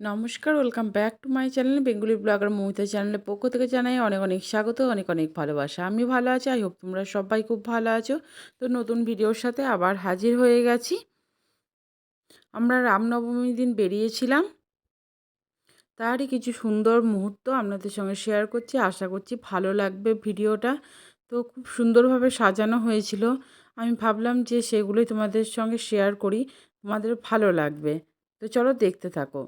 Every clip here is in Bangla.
নমস্কার, welcome back to my channel Bengali blogger Mamita চ্যানেলের পক্ষ থেকে জানাই অনেক অনেক স্বাগত, অনেক অনেক ভালোবাসা। আমি ভালো আছি, আই হোপ তোমরা সবাই খুব ভালো আছো। তো নতুন ভিডিওর সাথে আবার হাজির হয়ে গেছি। আমরা রামনবমীর দিন বেরিয়েছিলাম। তারই কিছু সুন্দর মুহূর্ত আপনাদের সঙ্গে শেয়ার করছি। আশা করছি ভালো লাগবে ভিডিওটা। তো খুব সুন্দরভাবে সাজানো হয়েছিল। আমি ভাবলাম যে সেগুলোই তোমাদের সঙ্গে শেয়ার করি, তোমাদের ভালো লাগবে। তো চলো দেখতে থাকো।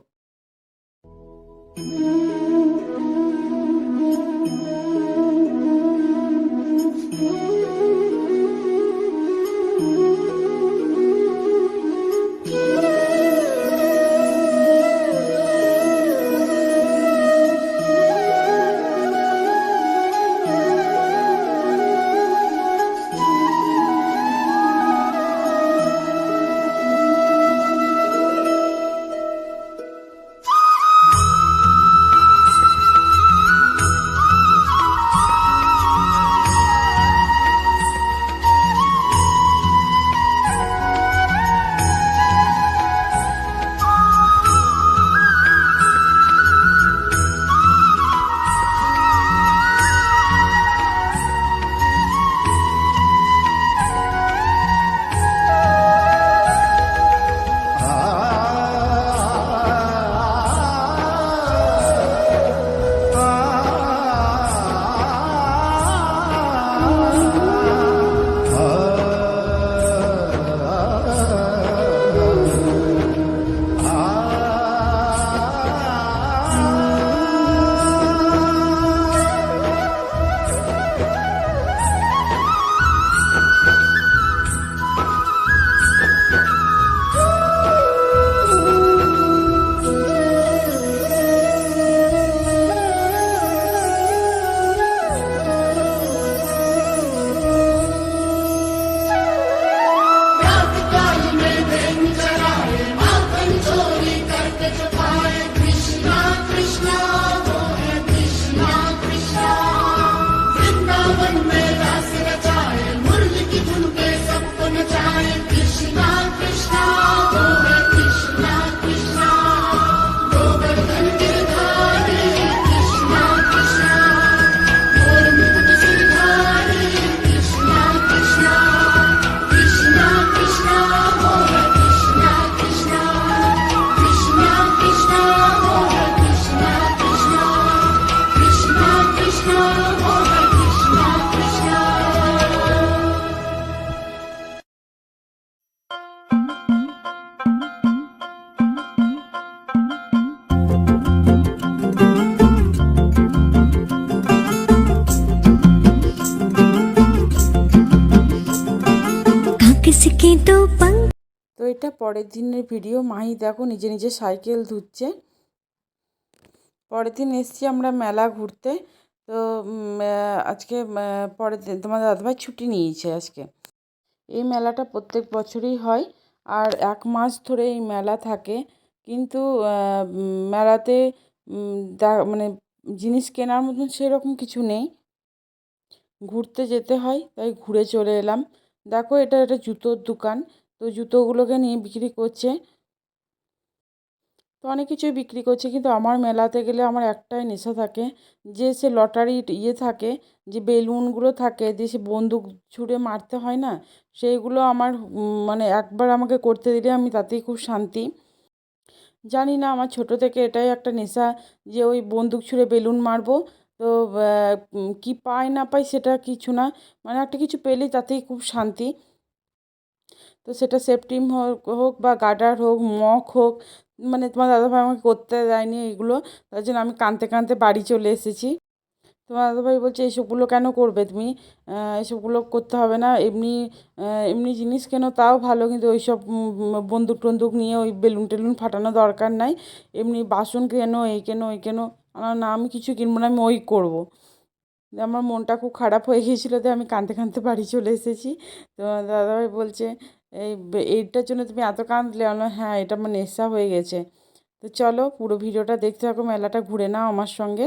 এটা পরের দিনের ভিডিও মাহি দেখো নিজে নিজে সাইকেল ধুচ্ছে। পরের দিন এসছি আমরা মেলা ঘুরতে। তো আজকে পরের দিন তোমার দাদাভাই ছুটি নিয়েছে আজকে। এই মেলাটা প্রত্যেক বছরই হয় আর এক মাস ধরে এই মেলা থাকে। কিন্তু মেলাতে মানে জিনিস কেনার মতন সেরকম কিছু নেই। ঘুরতে যেতে হয়, তাই ঘুরে চলে এলাম। দেখো এটা একটা জুতোর দোকান। তো জুতোগুলোকে নিয়ে বিক্রি করছে। তো অনেক কিছুই বিক্রি করছে, কিন্তু আমার মেলাতে গেলে আমার একটাই নেশা থাকে, যে সে লটারি ইয়ে থাকে, যে বেলুনগুলো থাকে, যে সে বন্দুক ছুঁড়ে মারতে হয় না, সেইগুলো আমার মানে একবার আমাকে করতে দিলে আমি তাতেই খুব শান্তি। জানি না, আমার ছোট থেকে এটাই একটা নেশা, যে ওই বন্দুক ছুঁড়ে বেলুন মারবো, তো কি পাই না পাই সেটা কিছু না মানে একটা কিছু পেলেই তাতেই খুব শান্তি। তো সেটা সেফটিম হোক হোক বা গার্ডার হোক মক হোক মানে তোমার দাদাভাই আমাকে করতে দেয়নি এগুলো তার জন্য আমি কাঁদতে কাঁদতে বাড়ি চলে এসেছি। তোমার দাদাভাই বলছে এইসবগুলো কেন করবে তুমি? এসবগুলো করতে হবে না এমনি এমনি জিনিস কেন? তাও ভালো কিন্তু ওইসব উম, বন্দুক টন্দুক নিয়ে ওই বেলুন টেলুন ফাটানো দরকার নাই। এমনি বাসন কেন এই কেনো ওই কেন? আমার না আমি কিছু কিনবো না আমি ওই করব। আমার মনটা খুব খারাপ হয়ে গিয়েছিল তো আমি কাঁদতে কাঁদতে বাড়ি চলে এসেছি। তো দাদাভাই বলছে এই এইটার জন্য তুমি এত কাঁদলে আমি হ্যাঁ এটা আমার নেশা হয়ে গেছে। তো চলো পুরো ভিডিওটা দেখতে থাকো, মেলাটা ঘুরে নাও আমার সঙ্গে।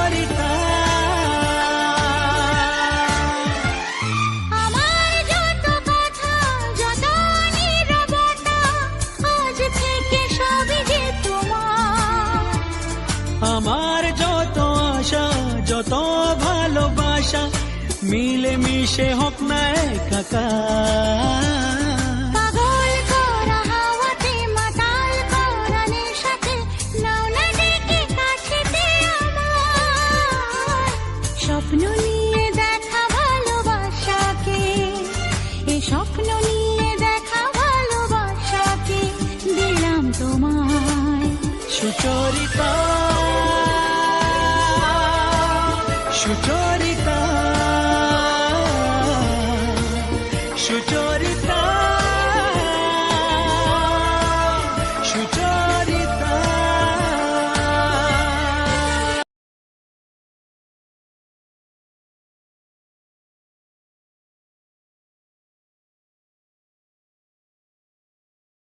মিলে মিশে হোক না আমার। স্বপ্ন নিয়ে দেখা ভালোবাসাকে এই স্বপ্ন নিয়ে দেখা ভালোবাসাকে দিলাম তোমায়। সুচরিতা সুচরিতা।